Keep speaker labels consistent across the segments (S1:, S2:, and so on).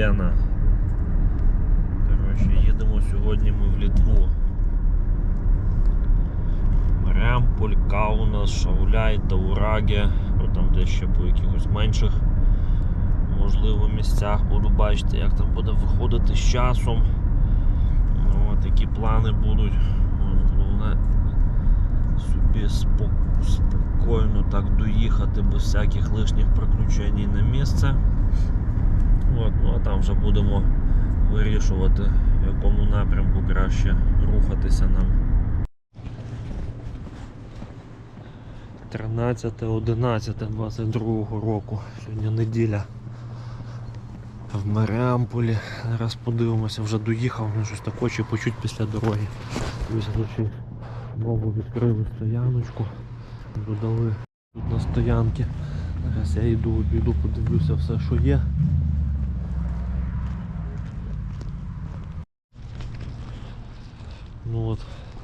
S1: Лена. Коротше, їдемо сьогодні ми в Літву. Маріамполь, Каунас, Шауляй, Таураге, там де ще по якихось менших, можливо, місцях буду бачити, як там буде виходити з часом. Ну, от які плани будуть. От, Головне собі спокійно так доїхати без всяких лишніх приключень на місце. От, ну а там вже будемо вирішувати, в якому напрямку краще рухатися нам. 13.11.22 року. Сьогодні неділя. В Маріамполі. Зараз подивимося, вже доїхав, ну щось таке чи почуть після дороги. Ось знову відкрили стояночку, додали тут на стоянки. Зараз я йду, обійду, подивлюся все, що є. Ну от,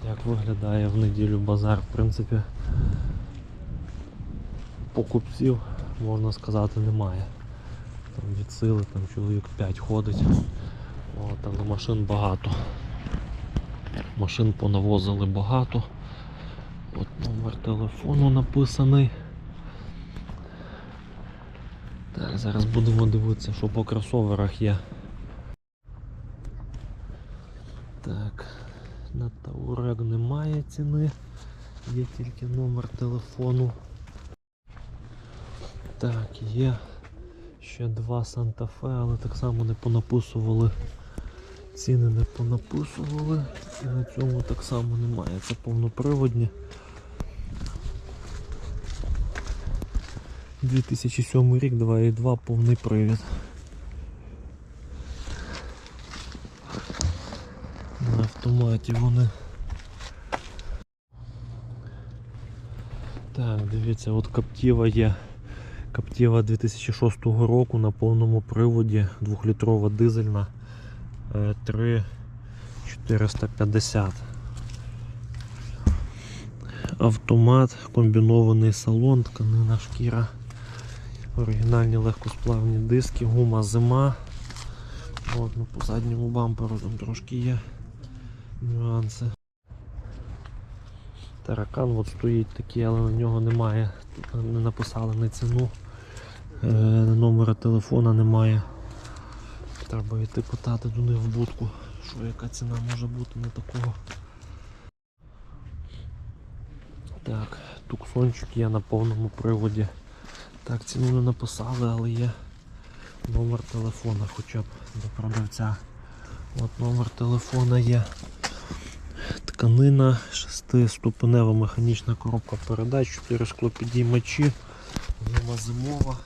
S1: як виглядає в неділю базар, в принципі, покупців, можна сказати, немає. Там від сили там чоловік 5 ходить, от, але машин багато. Машин понавозили багато. От номер телефону написаний. Так, зараз будемо дивитися, що по кросоверах є. Так, на Таурек немає ціни, є тільки номер телефону. Так, є ще два Санта-Фе, але так само не понаписували. Ціни не понаписували. І на цьому так само немає. Це повноприводні. 2007 рік, 2.2 повний привід. На автоматі вони. Так, дивіться, от Каптіва є. Каптіва 2006 року на повному приводі, 2-літрова дизельна. е, 3,450. Автомат, комбінований салон, тканина шкіра, оригінальні легкосплавні диски, гума зима. От, ну, по задньому бамперу там трошки є нюанси. Таракан от стоїть такий, але на нього немає. Не написали ні ціну. Е, номера телефона немає. Треба йти питати до них в будку, що яка ціна може бути на такого. Так, туксончик є на повному приводі. Так, ціну не написали, але є номер телефона хоча б до продавця. От номер телефона є. Тканина, 6-ступенева механічна коробка передач, 4 склопідіймачі, зима зимова.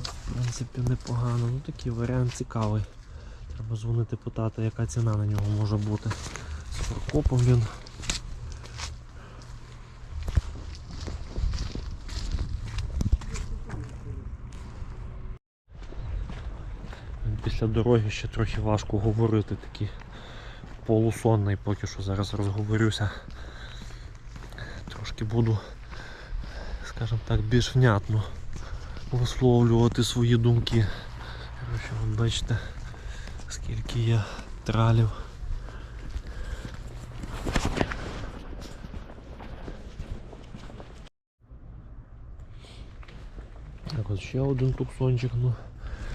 S1: От, в принципі, непогано. Ну такий варіант цікавий. Треба дзвонити питати, яка ціна на нього може бути. З прокопом він. Після дороги ще трохи важко говорити, такий полусонний, поки що зараз розговорюся. Трошки буду, скажімо так, більш внятно висловлювати свої думки. Коротше, от бачите, скільки є тралів. Так, от ще один туксончик, ну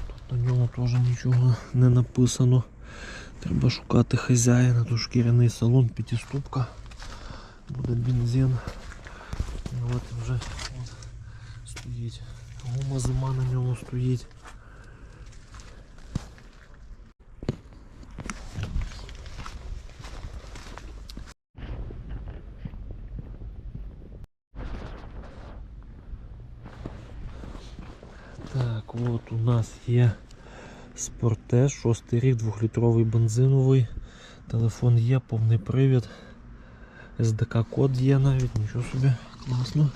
S1: тут на ньому теж нічого не написано. Треба шукати хазяїна, тут шкіряний салон, п'ятиступка. Буде бензин. І от вже от, стоїть. Гума зима на ньому стоїть. Так, от у нас є Спортеж, 6 рік, 2-літровий бензиновий. Телефон є, повний привід. SDK код є навіть, нічого собі, класно.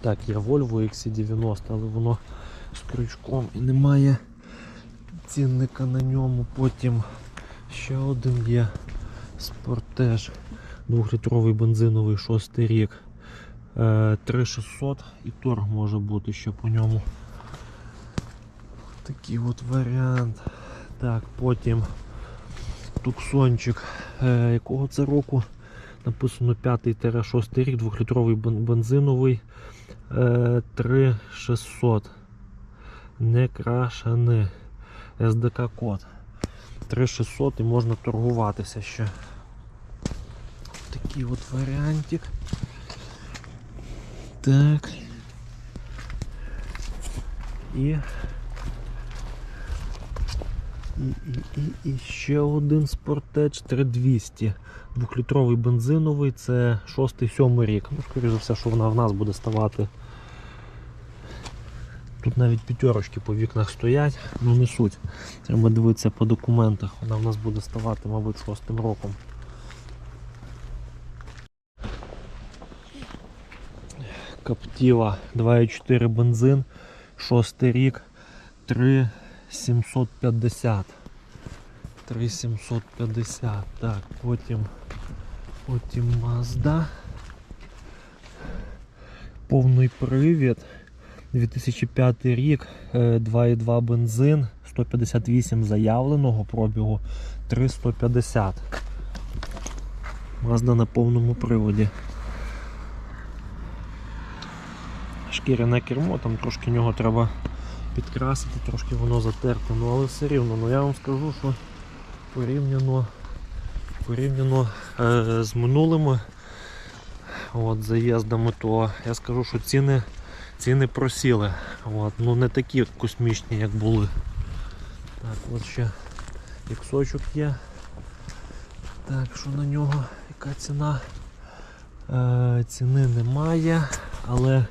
S1: Так, є Volvo XC90, але воно з крючком і немає цінника на ньому. Потім ще один є Спортеж, 2-літровий бензиновий 6 рік. Е, 3600 і торг може бути ще по ньому. Такий от варіант. Так, потім туксончик. Е, якого це року? Написано 5-6 рік, 2-літровий бензиновий. Е, 3600. Не крашений. СДК код. 3600 і можна торгуватися ще. Такий от варіантик. Так. І. І, і, і, і ще один спортеч 3200. Двохлітровий бензиновий, це 6-7 рік. Ну, скоріше за все, що вона в нас буде ставати. Тут навіть п'ятерочки по вікнах стоять, ну не суть. Треба дивитися по документах. Вона в нас буде ставати, мабуть, 6 роком. Каптіва 2,4 бензин, 6 рік, 3,750. 3,750. Так, потім, потім Mazda. Повний привід. 2005 рік, е, 2,2 бензин, 158 заявленого пробігу, 350. Mazda на повному приводі. Шкіряне кермо, там трошки нього треба підкрасити, трошки воно затерте, ну але все рівно. Ну я вам скажу, що порівняно, порівняно е, з минулими от, заїздами, то я скажу, що ціни, ціни просіли. От, ну не такі космічні, як були. Так, от ще іксочок є. Так, що на нього, яка ціна? Е, ціни немає, але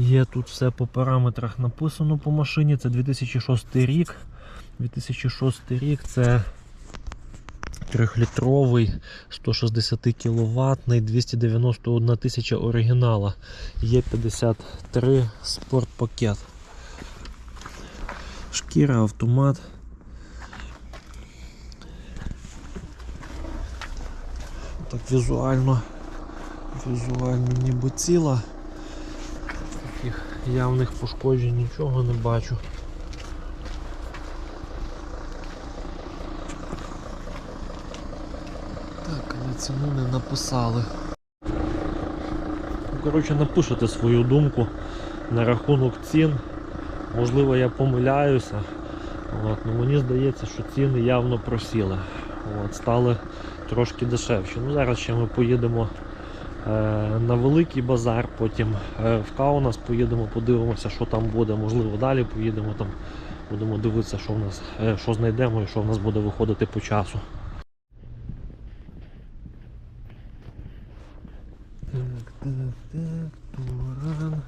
S1: є тут все по параметрах написано по машині. Це 2006 рік. 2006 рік це 3-літровий 160 кВт, 291 тисяча оригінала. Є 53 спортпакет. Шкіра, автомат. Так візуально, візуально ніби ціла. Явних пошкоджень нічого не бачу. Так, але ціну не написали. Ну, Коротше, напишете свою думку на рахунок цін. Можливо, я помиляюся. От, ну, мені здається, що ціни явно просіли. От, стали трошки дешевші. Ну, зараз ще ми поїдемо на великий базар, потім е, в Каунас поїдемо, подивимося, що там буде. Можливо, далі поїдемо там, будемо дивитися, що в нас, е, що знайдемо і що в нас буде виходити по часу. Так, так, так, туран.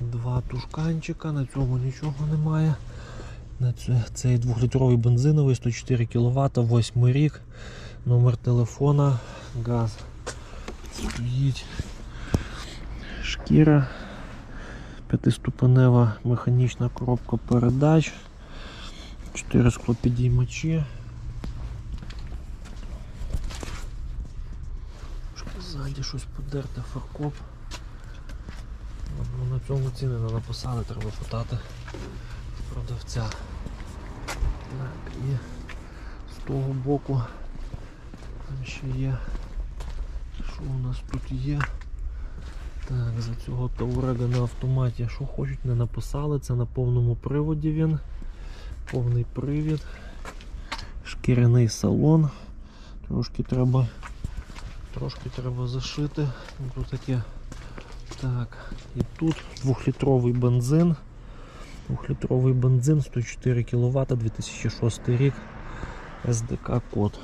S1: Два тушканчика, на цьому нічого немає. Цей 2-літровий бензиновий, 104 кВт, 8 рік, номер телефона, газ. Стоїть шкіра, п'ятиступенева механічна коробка передач, 4 склопідіймачі. Ззаді щось подерте, фаркоп. Ну, на цьому ціни не написали, треба питати продавця. Так, і з того боку там ще є. Що у нас тут є? Так, за цього Таурега на автоматі. Що хочуть, не написали. Це на повному приводі він. Повний привід. Шкіряний салон. Трошки треба трошки треба зашити. Ну, Тут таке. Так, і тут 2-літровий бензин. 2-літровий бензин 104 кВт 2006 рік. СДК код.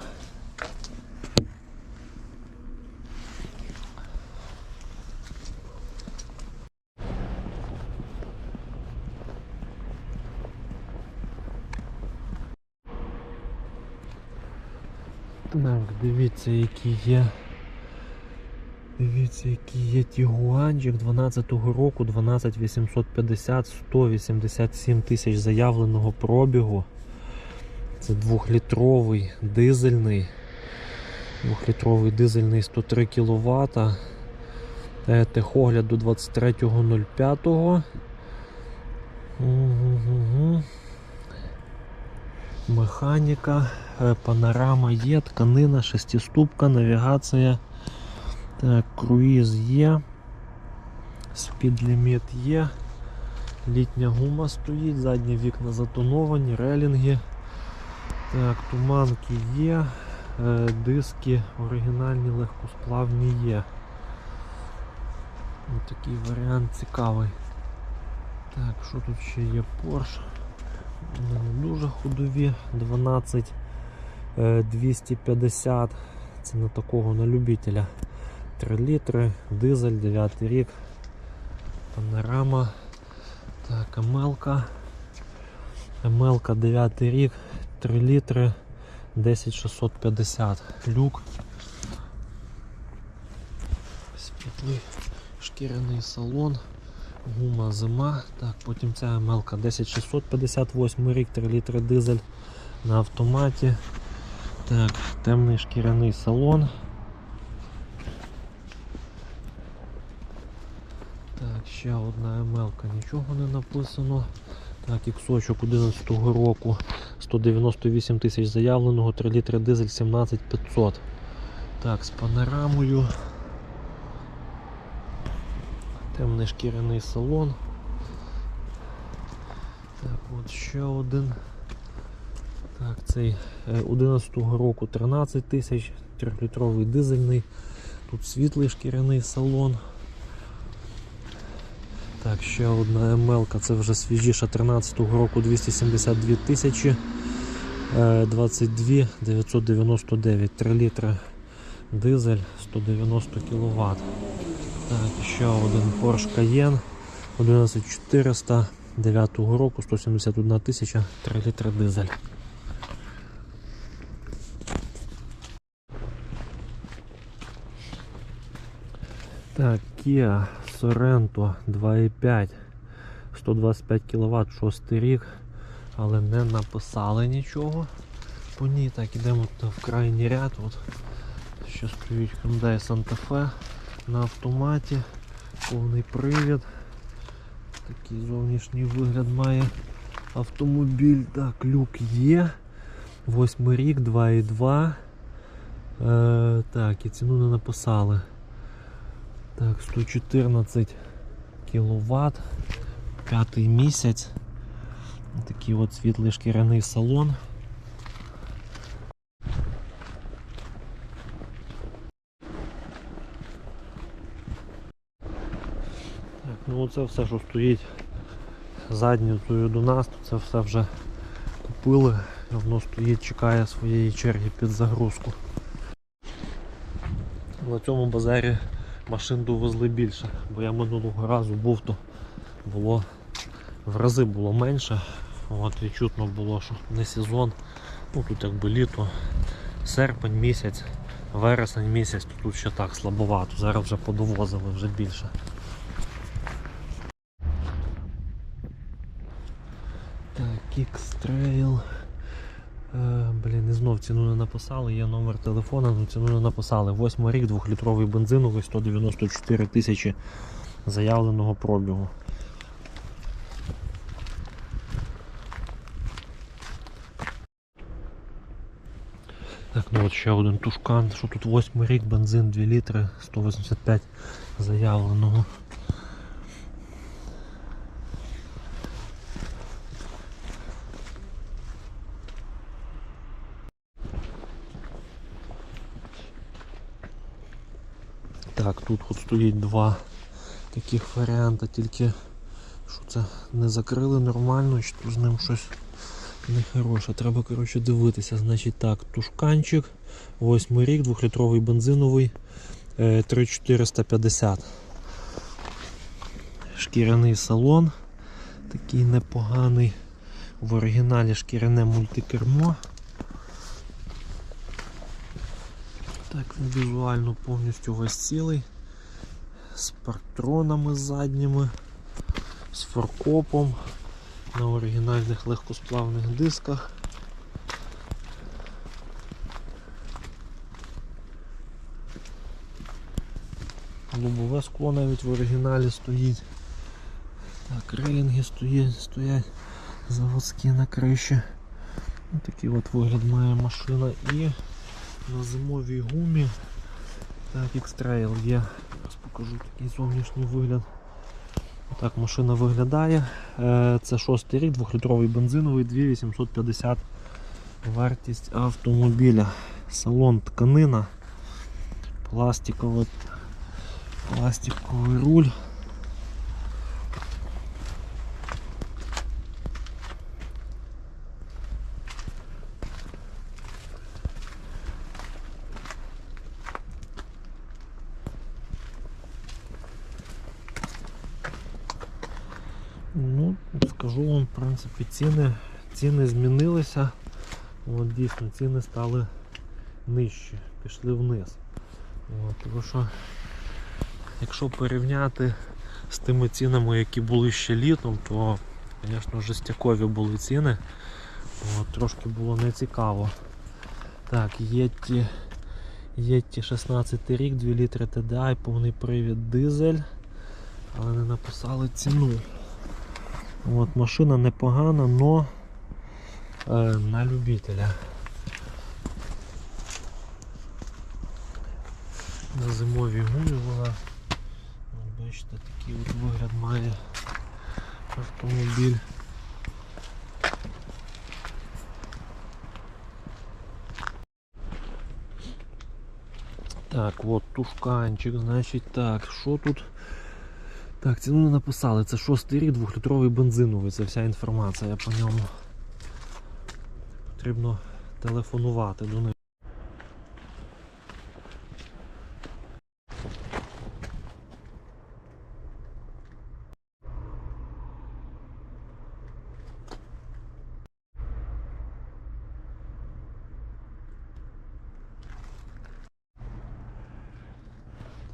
S1: Так, дивіться, які є. Дивіться, який є Тігуанчик 12-го року, 12850, 187 тисяч заявленого пробігу. Це двохлітровий, дизельний. Двохлітровий дизельний 103 кВт. Техогляд до 23.05. Угу. Механіка, е, панорама є, тканина, шестиступка, навігація. Так, круїз є. Спідліміт є. Літня гума стоїть, задні вікна затоновані, релінги. Так, туманки є, е, диски оригінальні легкосплавні є. Ось такий варіант цікавий. Так, що тут ще є Porsche? Не дуже ходові, 12 е, 250. Це на такого на любителя. 3 літри, дизель, 9 рік, панорама. Так, Амелка. Амелка 9 рік, 3 літри, 10650. Люк. Світлий шкіряний салон. Гума зима. Так, потім ця Амелка 10658 рік, 3 літри дизель на автоматі. Так, темний шкіряний салон. Так, ще одна емелка, нічого не написано. Так, іксочок 11 року, 198 тисяч заявленого, 3 літри дизель 17500. Так, з панорамою. Темний шкіряний салон. Так, от ще один. Так, цей е, 11 року 13 тисяч, 3-літровий дизельний. Тут світлий шкіряний салон. Так, ще одна МЛ, це вже свіжіша 13-го року 272 тисячі. е, 22 999 3 літри дизель 190 кВт. Так, ще один Porsche Cayenne 11400 9 року 171 тисяча 3 літри дизель. Так, Kia Sorento 2.5 125 кВт 6 рік, але не написали нічого по ній. Так, ідемо в крайній ряд. От ще стоїть Hyundai Santa Fe на автоматі, повний привід. Такий зовнішній вигляд має автомобіль. Так, люк є. 8 рік, 2.2. Е, так, і ціну не написали. Так, 114 кВт, п'ятий місяць. Такий от світлий шкіряний салон. Так, ну оце все, що стоїть задницею до нас, то це все вже купили. Воно стоїть, чекає своєї черги під загрузку. На цьому базарі машин довезли більше, бо я минулого разу був, то було в рази було менше. От відчутно було, що не сезон. Ну тут якби літо, серпень місяць, вересень місяць, то тут ще так слабовато. Зараз вже подовозили вже більше. Е, блін, і знов ціну не написали, є номер телефона, але ціну не написали. 8 рік, 2-літровий бензиновий, 194 тисячі заявленого пробігу. Так, ну от ще один тушкан, що тут 8 рік, бензин 2 літри, 185 заявленого. Так, тут от стоїть два таких варіанти, тільки що це не закрили нормально, чи з ним щось нехороше. Треба коротше, дивитися. Значить так, тушканчик, 8 рік, 2-літровий бензиновий, е, 3450. Шкіряний салон, такий непоганий. В оригіналі шкіряне мультикермо. Так, він візуально повністю весь цілий. З партронами задніми, з форкопом на оригінальних легкосплавних дисках. лобове скло навіть в оригіналі стоїть. Так, рейлінги стоять, стоять заводські на криші. Ось такий от вигляд має машина і на зимовій гумі. Так, X-Trail є. Зараз покажу такий зовнішній вигляд. Так машина виглядає. Е, Це шостий рік, двохлітровий бензиновий, 2850 вартість автомобіля. Салон тканина, пластиковий, пластиковий руль. Скажу вам, в принципі, ціни, ціни змінилися. От, дійсно, ціни стали нижчі, пішли вниз. От, тому що, якщо порівняти з тими цінами, які були ще літом, то, звісно, жестякові були ціни. От, трошки було нецікаво. Так, Єтті, Єтті 16 рік, 2 літри TDI, повний привід дизель, але не написали ціну. От, машина непогана, но е, на любителя. На зимовій гумі вона. Бачите, такий от вигляд має автомобіль. Так, от тушканчик, значить так, що тут? Так, ціну не написали. Це шостий рік, двохлітровий бензиновий, це вся інформація по ньому. Потрібно телефонувати до них.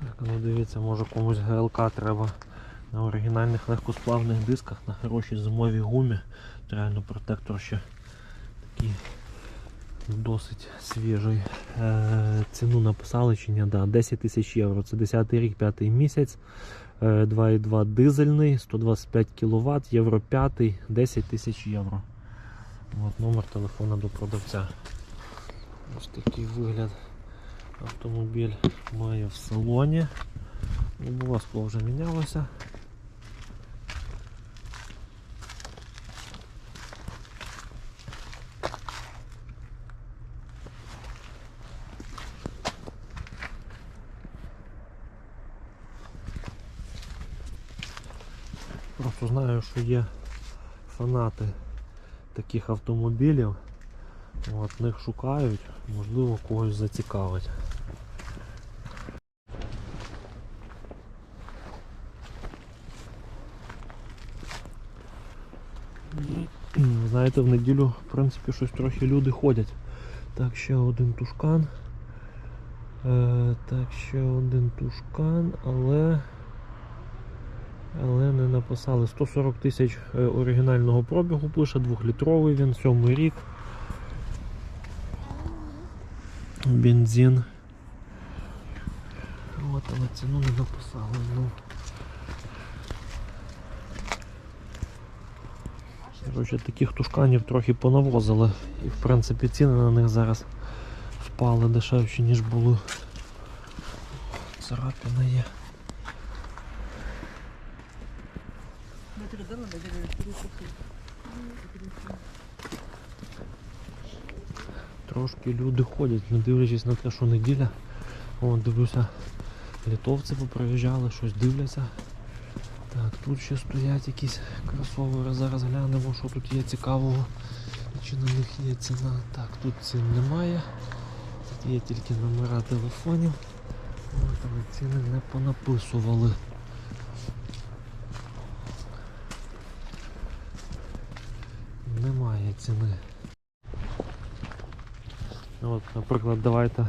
S1: Так, ну дивіться, може комусь ГЛК треба на оригінальних легкосплавних дисках, на хорошій зимовій гумі. Реально протектор ще такий досить свіжий. Е, ціну написали чи ні? Да, 10 тисяч євро. Це 10 рік, 5 місяць. Е, 2,2 дизельний, 125 кВт, євро 5, 10 тисяч євро. От номер телефона до продавця. Ось такий вигляд автомобіль має в салоні. Лобове скло вже мінялося. Просто знаю, що є фанати таких автомобілів. От, них шукають, можливо когось зацікавить. Ви Знаєте, в неділю, в принципі, щось трохи люди ходять. Так, ще один тушкан. Е, так, ще один тушкан, але. Але не написали 140 тисяч е, оригінального пробігу, пише 2-літровий він, 7 рік. Бензин. От, але ціну не написали. Ну. Коротше, таких тушканів трохи понавозили. І в принципі ціни на них зараз впали дешевші, ніж були. Царапина є. Трошки люди ходять, не дивлячись на те, що неділя. Вон, дивлюся, літовці поприїжджали, щось дивляться. Так, тут ще стоять якісь кросовери. Зараз глянемо, що тут є цікавого. Чи на них є ціна. Так, тут цін немає. Тут є тільки номера телефонів. Але ціни не понаписували. Немає ціни. Ну, От, наприклад, давайте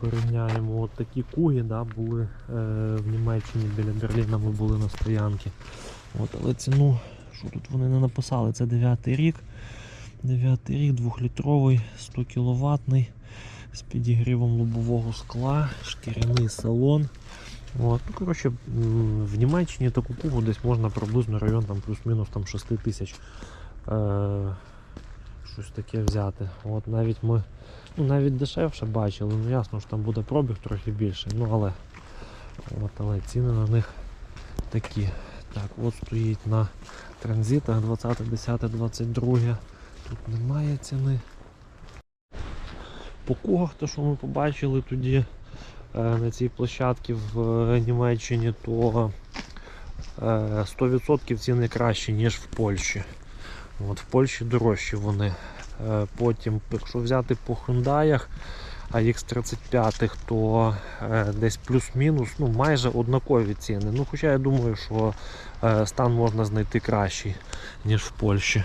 S1: порівняємо от такі куги, да, були е, в Німеччині біля Берліна ми були на стоянці. От, але ціну, що тут вони не написали, це 9 рік. 9 рік, 2-літровий, 100 кВт з підігрівом лобового скла, шкіряний салон. От, ну, коротше, в Німеччині таку пугу десь можна приблизно район там плюс-мінус там 6 тисяч е, щось таке взяти. От навіть ми ну, навіть дешевше бачили, ну ясно, що там буде пробіг трохи більший, ну але, от, але ціни на них такі. Так, от стоїть на транзитах 20, 10, 22. Тут немає ціни. По кугах, то що ми побачили тоді е, на цій площадці в е, Німеччині, то е, 100% ціни кращі, ніж в Польщі. От, в Польщі дорожчі вони. Е, Потім, якщо взяти по хундаях AX35, то е, десь плюс-мінус ну, майже однакові ціни. Ну, хоча я думаю, що е, стан можна знайти кращий, ніж в Польщі.